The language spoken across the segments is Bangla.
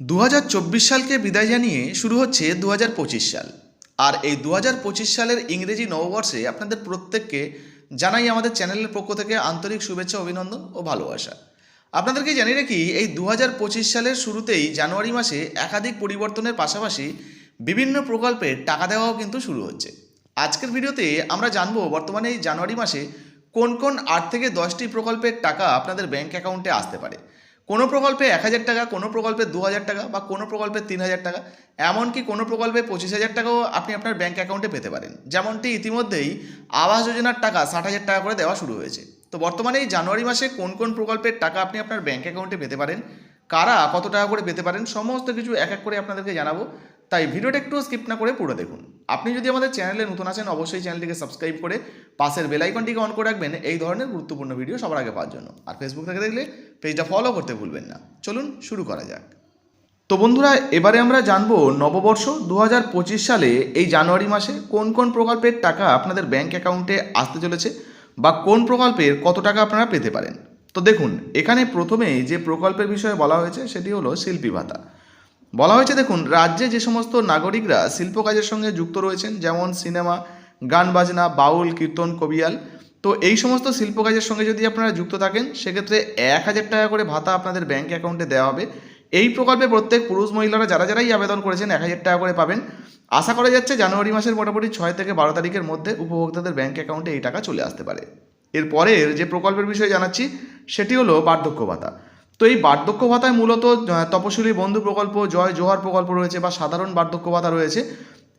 দু হাজার চব্বিশ সালকে বিদায় জানিয়ে শুরু হচ্ছে দু হাজার পঁচিশ সাল। আর এই দু হাজার পঁচিশ সালের ইংরেজি নববর্ষে আপনাদের প্রত্যেককে জানাই আমাদের চ্যানেলের পক্ষ থেকে আন্তরিক শুভেচ্ছা, অভিনন্দন ও ভালোবাসা। আপনাদেরকে জানিয়ে রাখি, এই দু হাজার পঁচিশ সালের শুরুতেই জানুয়ারি মাসে একাধিক পরিবর্তনের পাশাপাশি বিভিন্ন প্রকল্পের টাকা দেওয়াও কিন্তু শুরু হচ্ছে। আজকের ভিডিওতে আমরা জানব বর্তমানে এই জানুয়ারি মাসে কোন কোন আট থেকে দশটি প্রকল্পের টাকা আপনাদের ব্যাংক অ্যাকাউন্টে আসতে পারে। কোনো প্রকল্পে এক হাজার টাকা, কোনো প্রকল্পে দু হাজার টাকা বা কোনো প্রকল্পে তিন হাজার টাকা, এমনকি কোনো প্রকল্পে পঁচিশ হাজার টাকাও আপনি আপনার ব্যাঙ্ক অ্যাকাউন্টে পেতে পারেন। যেমনটি ইতিমধ্যেই আবাস যোজনার টাকা ষাট হাজার টাকা করে দেওয়া শুরু হয়েছে। তো বর্তমানে এই জানুয়ারি মাসে কোন কোন প্রকল্পের টাকা আপনি আপনার ব্যাঙ্ক অ্যাকাউন্টে পেতে পারেন? কারা, কত টাকা করে পেতে পারেন, সমস্ত কিছু এক এক করে আপনাদেরকে জানাব। তাই ভিডিওটা একটু স্কিপ না করে পুরো দেখুন। আপনি যদি আমাদের চ্যানেলে নতুন আছেন, অবশ্যই চ্যানেলটিকে সাবস্ক্রাইব করে পাশের বেল আইকনটিকে অন করে রাখবেন, এই ধরনের গুরুত্বপূর্ণ ভিডিও সবার আগে পাওয়ার জন্য। আর ফেসবুক থেকে দেখলে পেজটা ফলো করতে ভুলবেন না। চলুন শুরু করা যাক। তো বন্ধুরা, এবারে আমরা জানব নববর্ষ দু হাজার পঁচিশ সালে এই জানুয়ারি মাসে কোন কোন প্রকল্পের টাকা আপনাদের ব্যাংক অ্যাকাউন্টে আসতে চলেছে বা কোন প্রকল্পের কত টাকা আপনারা পেতে পারেন। তো দেখুন, এখানে প্রথমেই যে প্রকল্পের বিষয়ে বলা হয়েছে সেটি হলো শিল্পী ভাতা। বলা হয়েছে, দেখুন, রাজ্যে যে সমস্ত নাগরিকরা শিল্প কাজের সঙ্গে যুক্ত রয়েছেন, যেমন সিনেমা, গান বাজনা, বাউল, কীর্তন, কবিয়াল, তো এই সমস্ত শিল্প কাজের সঙ্গে যদি আপনারা যুক্ত থাকেন, সেক্ষেত্রে এক হাজার টাকা করে ভাতা আপনাদের ব্যাঙ্ক অ্যাকাউন্টে দেওয়া হবে। এই প্রকল্পে প্রত্যেক পুরুষ মহিলারা যারা যারাই আবেদন করেছেন, এক হাজার টাকা করে পাবেন। আশা করা যাচ্ছে, জানুয়ারি মাসের মোটামুটি ছয় থেকে বারো তারিখের মধ্যে উপভোক্তাদের ব্যাঙ্ক অ্যাকাউন্টে এই টাকা চলে আসতে পারে। এরপরের যে প্রকল্পের বিষয়ে জানাচ্ছি, সেটি হলো বার্ধক্য ভাতা। তো এই বার্ধক্য ভাতায় মূলত তপশিলি বন্ধু প্রকল্প, জয় জোহার প্রকল্প রয়েছে বা সাধারণ বার্ধক্য ভাতা রয়েছে।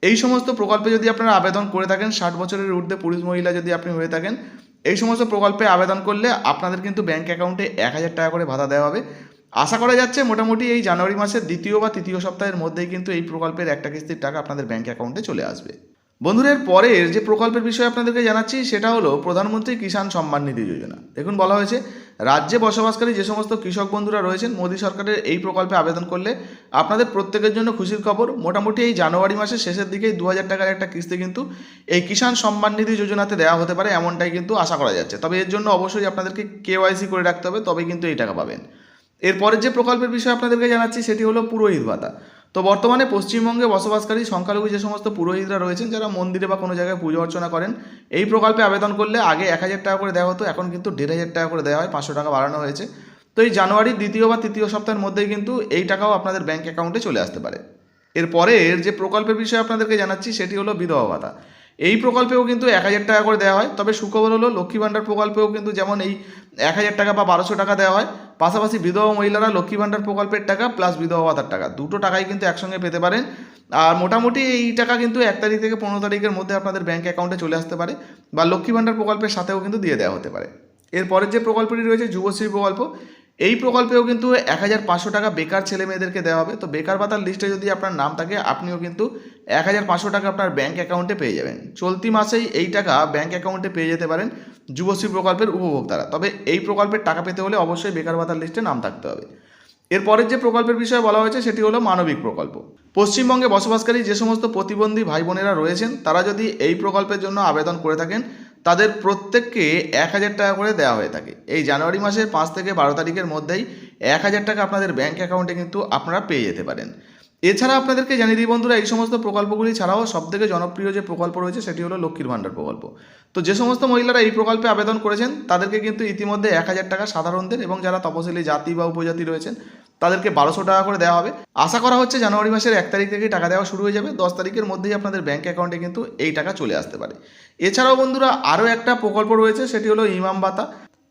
এই সমস্ত প্রকল্পে যদি আপনারা আবেদন করে থাকেন, ষাট বছরের ঊর্ধ্বে পুরুষ মহিলা যদি আপনি হয়ে থাকেন, এই সমস্ত প্রকল্পে আবেদন করলে আপনাদের কিন্তু ব্যাংক অ্যাকাউন্টে এক হাজার টাকা করে ভাতা দেওয়া হবে। আশা করা যাচ্ছে মোটামুটি এই জানুয়ারি মাসের দ্বিতীয় বা তৃতীয় সপ্তাহের মধ্যেই কিন্তু এই প্রকল্পের একটা কিস্তির টাকা আপনাদের ব্যাঙ্ক অ্যাকাউন্টে চলে আসবে। বন্ধুরা এর পরের যে প্রকল্পের বিষয়ে আপনাদেরকে জানাচ্ছি, সেটা হলো প্রধানমন্ত্রী কিষাণ সম্মান নিধি যোজনা। দেখুন, বলা হয়েছে, রাজ্যে বসবাসকারী যে সমস্ত কৃষক বন্ধুরা রয়েছেন, মোদী সরকারের এই প্রকল্পে আবেদন করলে আপনাদের প্রত্যেকের জন্য খুশির খবর। মোটামুটি এই জানুয়ারি মাসের শেষের দিকেই দু হাজার টাকার একটা কিস্তি কিন্তু এই কিষাণ সম্মান নিধি যোজনাতে দেওয়া হতে পারে, এমনটাই কিন্তু আশা করা যাচ্ছে। তবে এর জন্য অবশ্যই আপনাদেরকে কেওয়াইসি করে রাখতে হবে তবে কিন্তু এই টাকা পাবেন। এরপরের যে প্রকল্পের বিষয়ে আপনাদেরকে জানাচ্ছি, সেটি হলো পুরোহিত ভাতা। তো বর্তমানে পশ্চিমবঙ্গে বসবাসকারী সংখ্যালঘু যে সমস্ত পুরোহিতরা রয়েছেন, যারা মন্দিরে বা কোনো জায়গায় পুজো অর্চনা করেন, এই প্রকল্পে আবেদন করলে আগে এক হাজার টাকা করে দেওয়া হতো, এখন কিন্তু দেড় হাজার টাকা করে দেওয়া হয়, পাঁচশো টাকা বাড়ানো হয়েছে। তো এই জানুয়ারির দ্বিতীয় বা তৃতীয় সপ্তাহের মধ্যেই কিন্তু এই টাকাও আপনাদের ব্যাঙ্ক অ্যাকাউন্টে চলে আসতে পারে। এরপরের যে প্রকল্পের বিষয়ে আপনাদেরকে জানাচ্ছি, সেটি হলো বিধবা ভাতা। এই প্রকল্পেও কিন্তু এক হাজার টাকা করে দেওয়া হয়। তবে সুখবর হলো, লক্ষ্মী ভাণ্ডার প্রকল্পেও কিন্তু যেমন এই এক হাজার টাকা বা বারোশো টাকা দেওয়া হয়, পাশাপাশি বিধবা মহিলারা লক্ষ্মী ভাণ্ডার প্রকল্পের টাকা প্লাস বিধবা ভাতার টাকা, দুটো টাকাই কিন্তু একসঙ্গে পেতে পারেন। আর মোটামুটি এই টাকা কিন্তু এক তারিখ থেকে পনেরো তারিখের মধ্যে আপনাদের ব্যাঙ্ক অ্যাকাউন্টে চলে আসতে পারে বা লক্ষ্মী ভাণ্ডার প্রকল্পের সাথেও কিন্তু দিয়ে দেওয়া হতে পারে। এরপরের যে প্রকল্পটি রয়েছে, যুবশ্রী প্রকল্প এই প্রকল্পেও কিন্তু এক হাজার পাঁচশো টাকা বেকার ছেলে মেয়েদেরকে দেওয়া হবে। তো বেকার ভাতার লিস্টে যদি আপনার নাম থাকে, আপনিও কিন্তু এক হাজার পাঁচশো টাকা আপনার ব্যাঙ্ক অ্যাকাউন্টে পেয়ে যাবেন। চলতি মাসেই এই টাকা ব্যাঙ্ক অ্যাকাউন্টে পেয়ে যেতে পারেন যুবশ্রী প্রকল্পের উপভোক্তারা। তবে এই প্রকল্পের টাকা পেতে হলে অবশ্যই বেকার ভাতার লিস্টে নাম থাকতে হবে। এরপরের যে প্রকল্পের বিষয়ে বলা হয়েছে, সেটি হলো মানবিক প্রকল্প। পশ্চিমবঙ্গে বসবাসকারী যে সমস্ত প্রতিবন্ধী ভাই বোনেরা রয়েছেন, তারা যদি এই প্রকল্পের জন্য আবেদন করে থাকেন তাদের প্রত্যেককে এক হাজার টাকা করে দেওয়া হয়ে থাকে। এই জানুয়ারি মাসের পাঁচ থেকে বারো তারিখের মধ্যেই এক হাজার টাকা আপনাদের ব্যাঙ্ক অ্যাকাউন্টে কিন্তু আপনারা পেয়ে যেতে পারেন। এছাড়া আপনাদেরকে জানিয়ে দিই বন্ধুরা, এই সমস্ত প্রকল্পগুলি ছাড়াও সবথেকে জনপ্রিয় যে প্রকল্প রয়েছে সেটি হলো লক্ষ্মীর ভাণ্ডার প্রকল্প। তো যে সমস্ত মহিলারা এই প্রকল্পে আবেদন করেছেন, তাদেরকে কিন্তু ইতিমধ্যে এক হাজার টাকা সাধারণদের এবং যারা তপশিলি জাতি বা উপজাতি রয়েছেন, তাদেরকে বারোশো টাকা করে দেওয়া হবে। আশা করা হচ্ছে জানুয়ারি মাসের এক তারিখ থেকে টাকা দেওয়া শুরু হয়ে যাবে। দশ তারিখের মধ্যেই আপনাদের ব্যাঙ্ক অ্যাকাউন্টে কিন্তু এই টাকা চলে আসতে পারে। এছাড়াও বন্ধুরা, আরও একটা প্রকল্প রয়েছে, সেটি হলো ইমাম ভাতা।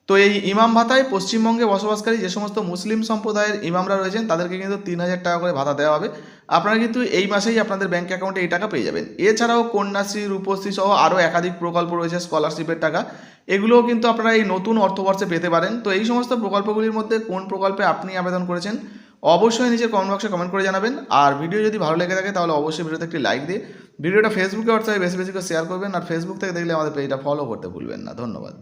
তো এই ইমাম ভাতায় পশ্চিমবঙ্গে বসবাসকারী যে সমস্ত মুসলিম সম্প্রদায়ের ইমামরা রয়েছেন, তাদেরকে কিন্তু তিন হাজার টাকা করে ভাতা দেওয়া হবে। আপনারা কিন্তু এই মাসেই আপনাদের ব্যাঙ্ক অ্যাকাউন্টে এই টাকা পেয়ে যাবেন। এছাড়াও কন্যাশ্রী, রূপশ্রী সহ আরও একাধিক প্রকল্প রয়েছে স্কলারশিপের টাকা। এগুলোও কিন্তু আপনারা এই নতুন অর্থবর্ষে পেতে পারেন। তো এই সমস্ত প্রকল্পগুলির মধ্যে কোন প্রকল্পে আপনি আবেদন করেছেন, অবশ্যই নিচের কমেন্ট বক্সে কমেন্ট করে জানাবেন। আর ভিডিও যদি ভালো লেগে থাকে, তাহলে অবশ্যই ভিডিওতে একটি লাইক দিয়ে ভিডিওটা ফেসবুকে হোয়াটসঅ্যাপে বেশি বেশি করে শেয়ার করবেন। আর ফেসবুক থেকে দেখলে আমাদের পেজটা ফলো করতে ভুলবেন না। ধন্যবাদ।